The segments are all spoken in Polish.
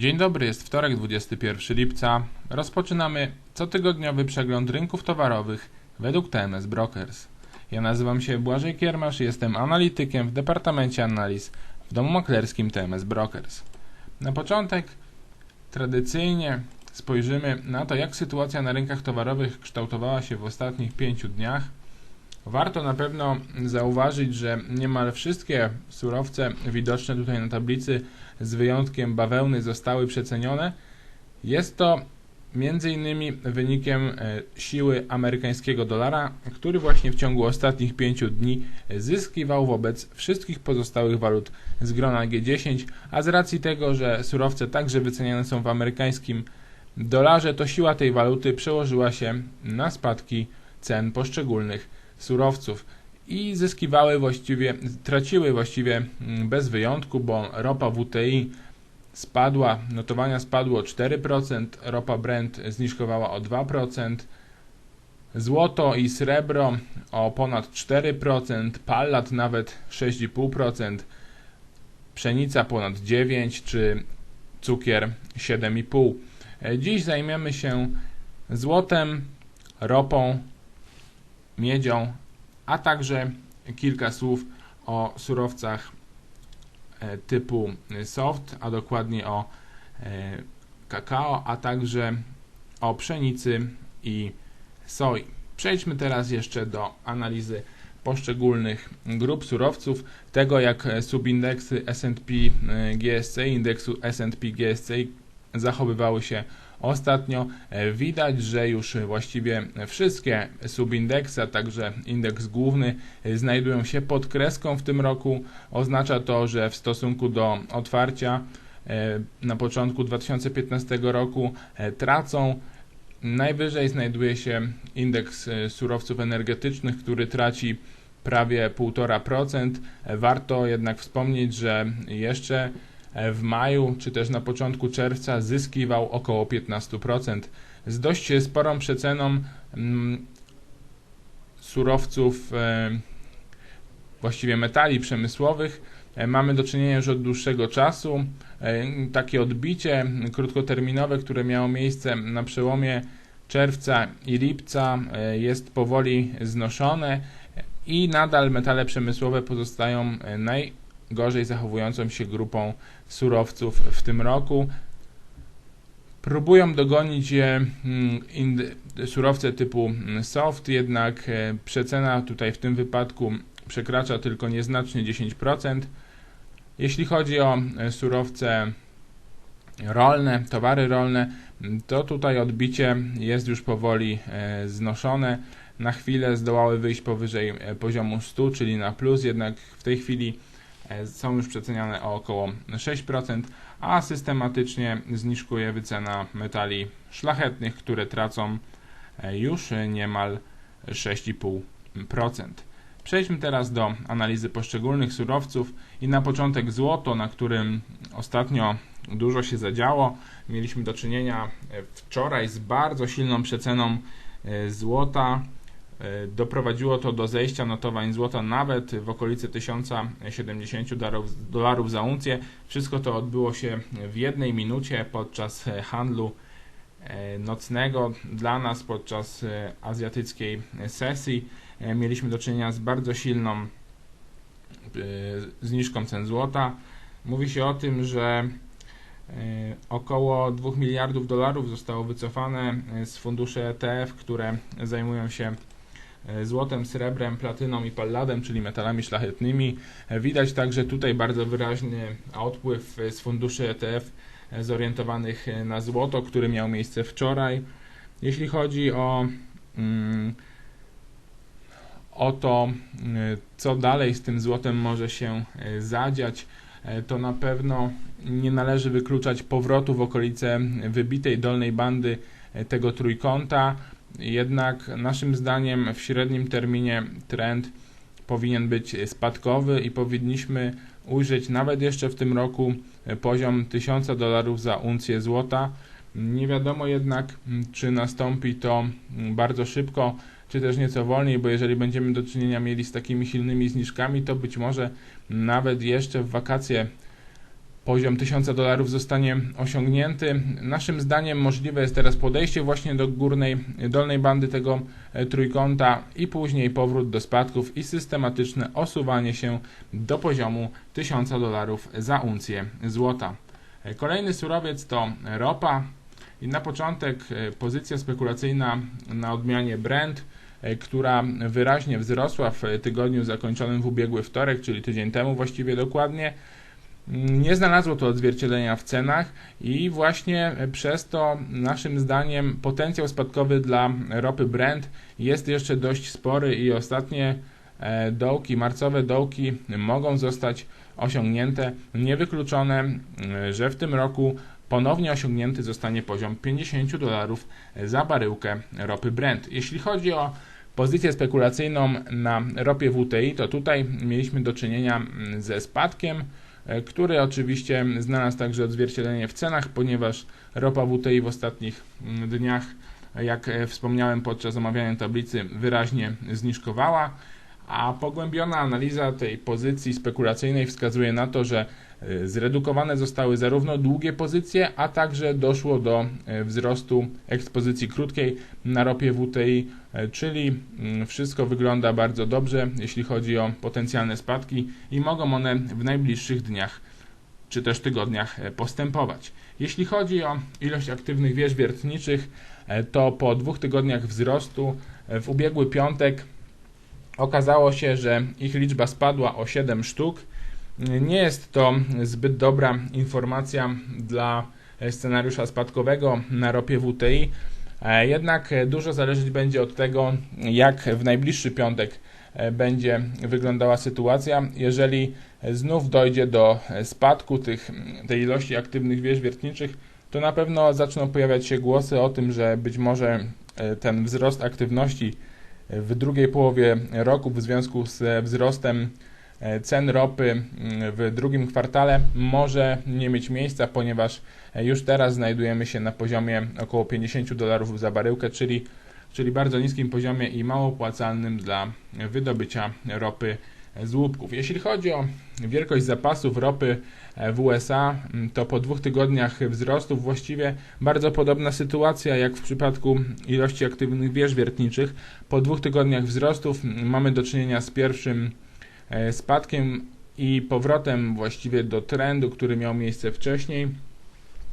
Dzień dobry, jest wtorek 21 lipca. Rozpoczynamy cotygodniowy przegląd rynków towarowych według TMS Brokers. Ja nazywam się Błażej Kiermasz i jestem analitykiem w Departamencie Analiz w domu maklerskim TMS Brokers. Na początek tradycyjnie spojrzymy na to, jak sytuacja na rynkach towarowych kształtowała się w ostatnich pięciu dniach. Warto na pewno zauważyć, że niemal wszystkie surowce widoczne tutaj na tablicy, z wyjątkiem bawełny, zostały przecenione. Jest to między innymi wynikiem e, siły amerykańskiego dolara, który właśnie w ciągu ostatnich pięciu dni zyskiwał wobec wszystkich pozostałych walut z grona G10, a z racji tego, że surowce także wyceniane są w amerykańskim dolarze, to siła tej waluty przełożyła się na spadki cen poszczególnych surowców i zyskiwały właściwie, traciły właściwie mm, bez wyjątku, bo ropa WTI spadła, notowania spadły o 4%, ropa Brent zniżkowała o 2%, złoto i srebro o ponad 4%, pallat nawet 6,5%, pszenica ponad 9% czy cukier 7,5%. Dziś zajmiemy się złotem, ropą, miedzią, a także kilka słów o surowcach e, typu soft, a dokładnie o e, kakao, a także o pszenicy i soi. Przejdźmy teraz jeszcze do analizy poszczególnych grup surowców, tego jak subindeksy S&P e, GSC, indeksu S&P GSC zachowywały się ostatnio. E, widać, że już właściwie wszystkie subindeksy, a także indeks główny e, znajdują się pod kreską w tym roku. Oznacza to, że w stosunku do otwarcia e, na początku 2015 roku tracą. Najwyżej znajduje się indeks surowców energetycznych, który traci prawie 1,5%. Warto jednak wspomnieć, że jeszcze w maju czy też na początku czerwca zyskiwał około 15%. Z dość sporą przeceną mm, surowców, e, właściwie metali przemysłowych, e, mamy do czynienia już od dłuższego czasu. Takie odbicie krótkoterminowe, które miało miejsce na przełomie czerwca i lipca, jest powoli znoszone i nadal metale przemysłowe pozostają naj gorzej zachowującą się grupą surowców w tym roku. Próbują dogonić je mm, surowce typu mm, soft, jednak e, przecena tutaj w tym wypadku przekracza tylko nieznacznie 10%. Jeśli chodzi o e, surowce rolne, towary rolne, to tutaj odbicie jest już powoli e, znoszone. Na chwilę zdołały wyjść powyżej poziomu 100, czyli na plus, jednak w tej chwili są już przeceniane o około 6%, a systematycznie zniżkuje wycena metali szlachetnych, które tracą e, już niemal 6,5%. Przejdźmy teraz do analizy poszczególnych surowców i na początek złoto, na którym ostatnio dużo się zadziało. Mieliśmy do czynienia e, wczoraj z bardzo silną przeceną złota. E, doprowadziło to do zejścia notowań złota nawet w okolicy 1070 dolarów za uncję. Wszystko to odbyło się w jednej minucie podczas handlu e, nocnego. Dla nas podczas e, azjatyckiej sesji mieliśmy do czynienia z bardzo silną zniżką cen złota. Mówi się o tym, że około 2 miliardów dolarów zostało wycofane z funduszy ETF, które zajmują się złotem, srebrem, platyną i palladem, czyli metalami szlachetnymi. E, widać także tutaj bardzo wyraźny odpływ z funduszy ETF e, zorientowanych na złoto, który miał miejsce wczoraj. Jeśli chodzi o, mm, o to, co dalej z tym złotem może się zadziać, to na pewno nie należy wykluczać powrotu w okolice wybitej dolnej bandy tego trójkąta. Jednak naszym zdaniem w średnim terminie trend powinien być spadkowy i powinniśmy ujrzeć nawet jeszcze w tym roku poziom 1000 dolarów za uncję złota. Nie wiadomo jednak, czy nastąpi to bardzo szybko, czy też nieco wolniej, bo jeżeli będziemy do czynienia mieli z takimi silnymi zniżkami, to być może nawet jeszcze w wakacje poziom 1000 dolarów zostanie osiągnięty. Naszym zdaniem możliwe jest teraz podejście właśnie do górnej, dolnej bandy tego e, trójkąta i później powrót do spadków i systematyczne osuwanie się do poziomu 1000 dolarów za uncję złota. E, kolejny surowiec to ropa i na początek e, pozycja spekulacyjna na odmianie Brent, która wyraźnie wzrosła w tygodniu zakończonym w ubiegły wtorek, czyli tydzień temu właściwie dokładnie nie znalazło to odzwierciedlenia w cenach i właśnie przez to naszym zdaniem potencjał spadkowy dla ropy Brent jest jeszcze dość spory i ostatnie e, dołki, marcowe dołki mogą zostać osiągnięte. Niewykluczone, e, że w tym roku ponownie osiągnięty zostanie poziom 50 dolarów za baryłkę ropy Brent. Jeśli chodzi o pozycję spekulacyjną na ropie WTI, to tutaj mieliśmy do czynienia ze spadkiem który oczywiście znalazł także odzwierciedlenie w cenach, ponieważ ropa WTI w ostatnich mm, dniach, jak e, wspomniałem podczas omawiania tablicy, wyraźnie zniżkowała, a pogłębiona analiza tej pozycji spekulacyjnej wskazuje na to, że zredukowane zostały zarówno długie pozycje, a także doszło do y, wzrostu ekspozycji krótkiej na ropie WTI, y, czyli mm, wszystko wygląda bardzo dobrze, jeśli chodzi o potencjalne spadki i mogą one w najbliższych dniach czy też tygodniach postępować. Jeśli chodzi o ilość aktywnych wież wiertniczych, to po dwóch tygodniach wzrostu w ubiegły piątek okazało się, że ich liczba spadła o 7 sztuk nie jest to zbyt dobra informacja dla scenariusza spadkowego na ropie WTI, e, jednak dużo zależeć będzie od tego, jak w najbliższy piątek e, będzie wyglądała sytuacja. Jeżeli znów dojdzie do spadku tych, tej ilości aktywnych wież wiertniczych, to na pewno zaczną pojawiać się głosy o tym, że być może e, ten wzrost aktywności w drugiej połowie roku w związku z wzrostem cen ropy mm, w drugim kwartale może nie mieć miejsca, ponieważ e, już teraz znajdujemy się na poziomie około 50 dolarów za baryłkę, czyli, czyli bardzo niskim poziomie i mało opłacalnym dla wydobycia ropy z łupków. Jeśli chodzi o wielkość zapasów ropy e, w USA, mm, to po dwóch tygodniach wzrostów właściwie bardzo podobna sytuacja jak w przypadku ilości aktywnych wież wiertniczych. Po dwóch tygodniach wzrostów mm, mamy do czynienia z pierwszym E, spadkiem i powrotem właściwie do trendu, który miał miejsce wcześniej.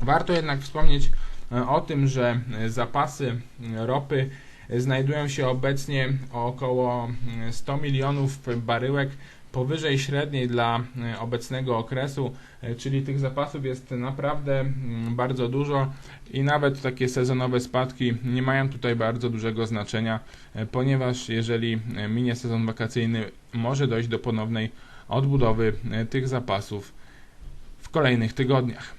Warto jednak wspomnieć e, o tym, że zapasy ropy znajdują się obecnie o około 100 milionów baryłek powyżej średniej dla e, obecnego okresu, czyli tych zapasów jest naprawdę mm, bardzo dużo i nawet takie sezonowe spadki nie mają tutaj bardzo dużego znaczenia, ponieważ jeżeli minie sezon wakacyjny może dojść do ponownej odbudowy e, tych zapasów w kolejnych tygodniach.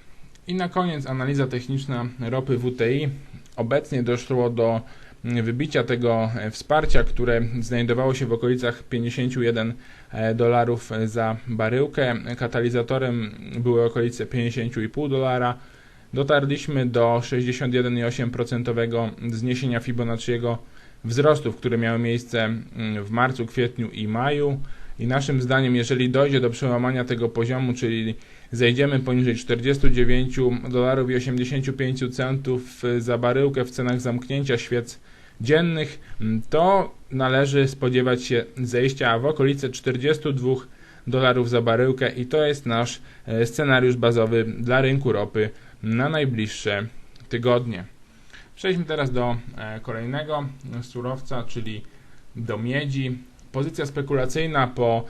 I na koniec analiza techniczna ropy WTI. Obecnie doszło do wybicia tego e, wsparcia, które znajdowało się w okolicach 51 e, dolarów za baryłkę. Katalizatorem były okolice 50,5 dolara. Dotarliśmy do 61,8% zniesienia Fibonacciego wzrostów, które miały miejsce w marcu, kwietniu i maju. I naszym zdaniem, jeżeli dojdzie do przełamania tego poziomu, czyli zejdziemy poniżej 49 dolarów i 85 centów za baryłkę w cenach zamknięcia świec dziennych, mm, to należy spodziewać się zejścia w okolice 42 dolarów za baryłkę i to jest nasz e, scenariusz bazowy dla rynku ropy na najbliższe tygodnie. Przejdźmy teraz do e, kolejnego surowca, czyli do miedzi. Pozycja spekulacyjna po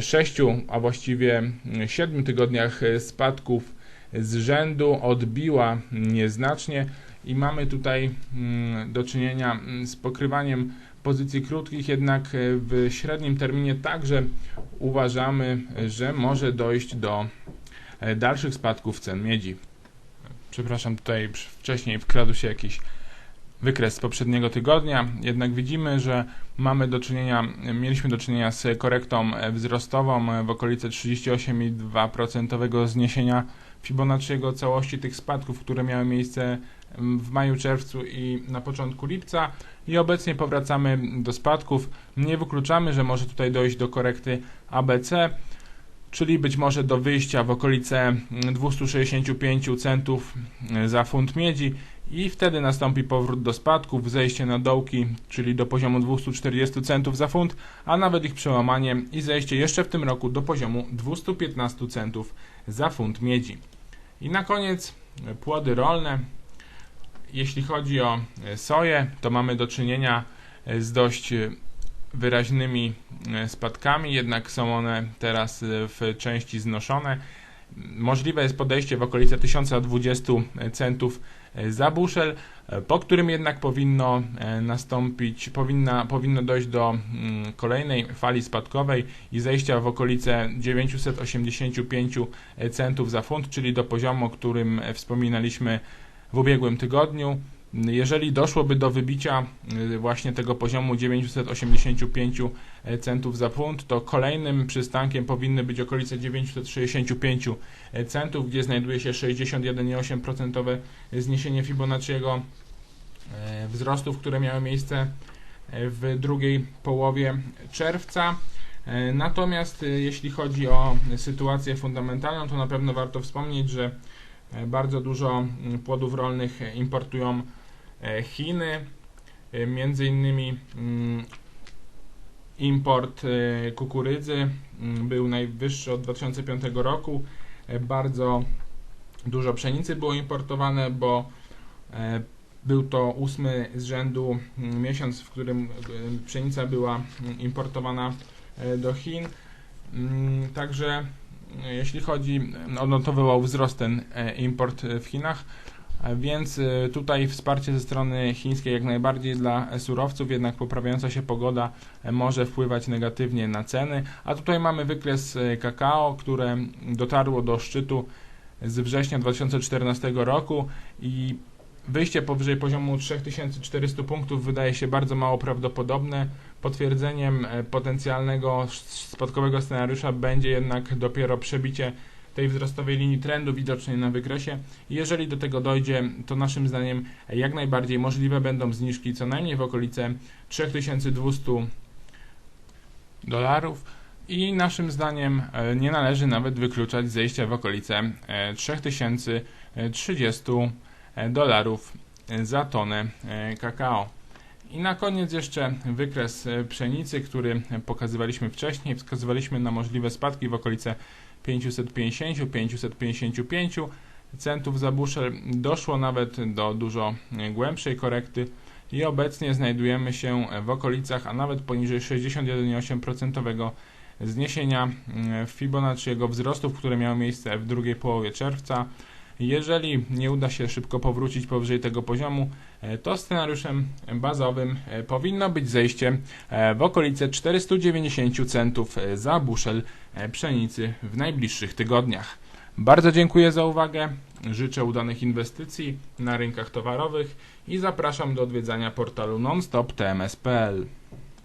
6, e, a właściwie 7 tygodniach e, spadków z rzędu odbiła nieznacznie i mamy tutaj mm, do czynienia mm, z pokrywaniem pozycji krótkich, jednak w średnim terminie także uważamy, że może dojść do dalszych spadków cen miedzi. Przepraszam, tutaj wcześniej wkradł się jakiś wykres z poprzedniego tygodnia, jednak widzimy, że mamy do czynienia, mieliśmy do czynienia z korektą wzrostową w okolice 38,2% zniesienia Fibonacciego całości tych spadków, które miały miejsce w maju, czerwcu i na początku lipca i obecnie powracamy do spadków. Nie wykluczamy, że może tutaj dojść do korekty ABC. czyli być może do wyjścia w okolice mm, 265 centów za funt miedzi i wtedy nastąpi powrót do spadków, zejście na dołki, czyli do poziomu 240 centów za funt, a nawet ich przełamanie i zejście jeszcze w tym roku do poziomu 215 centów za funt miedzi. I na koniec płody rolne. Jeśli chodzi o y, soję, to mamy do czynienia y, z dość y, wyraźnymi spadkami, jednak są one teraz w części znoszone. Możliwe jest podejście w okolice 1020 centów za buszel, po którym jednak powinno nastąpić, powinna, powinno dojść do mm, kolejnej fali spadkowej i zejścia w okolice 985 centów za funt, czyli do poziomu, o którym e, wspominaliśmy w ubiegłym tygodniu. Jeżeli doszłoby do wybicia y, właśnie tego poziomu 985 centów za funt, to kolejnym przystankiem powinny być okolice 965 centów, gdzie znajduje się 61,8% zniesienie Fibonacciego e, wzrostów, które miały miejsce e, w drugiej połowie czerwca. E, Natomiast e, jeśli chodzi o sytuację fundamentalną, to na pewno warto wspomnieć, że e, bardzo dużo mm, płodów rolnych e, importują e, Chiny. E, Między innymi mm, import e, kukurydzy mm, był najwyższy od 2005 roku. E, Bardzo dużo pszenicy było importowane, bo e, był to ósmy z rzędu miesiąc, w którym e, pszenica była importowana e, do Chin. Także e, jeśli chodzi, odnotowywał wzrost ten e, import e, w Chinach, e, więc e, tutaj wsparcie ze strony chińskiej jak najbardziej dla e, surowców, jednak poprawiająca się pogoda e, może wpływać negatywnie na ceny. A tutaj mamy wykres e, kakao, które dotarło do szczytu z września 2014 roku i wyjście powyżej poziomu 3400 punktów wydaje się bardzo mało prawdopodobne. Potwierdzeniem e, potencjalnego spadkowego scenariusza będzie jednak dopiero przebicie tej wzrostowej linii trendu widocznej na wykresie. Jeżeli do tego dojdzie, to naszym zdaniem jak najbardziej możliwe będą zniżki co najmniej w okolice 3200 dolarów i naszym zdaniem e, nie należy nawet wykluczać zejścia w okolice e, 3030 dolarów za tonę e, kakao. I na koniec jeszcze wykres e, pszenicy, który pokazywaliśmy wcześniej. Wskazywaliśmy na możliwe spadki w okolice 550-555 centów za buszel. Doszło nawet do dużo e, głębszej korekty i obecnie znajdujemy się w okolicach, a nawet poniżej 61,8% zniesienia mm, Fibonacciego wzrostów, które miało miejsce w drugiej połowie czerwca. Jeżeli nie uda się szybko powrócić powyżej tego poziomu, e, to scenariuszem bazowym e, powinno być zejście e, w okolice 490 centów za buszel pszenicy w najbliższych tygodniach. Bardzo dziękuję za uwagę, życzę udanych inwestycji na rynkach towarowych i zapraszam do odwiedzania portalu nonstoptms.pl.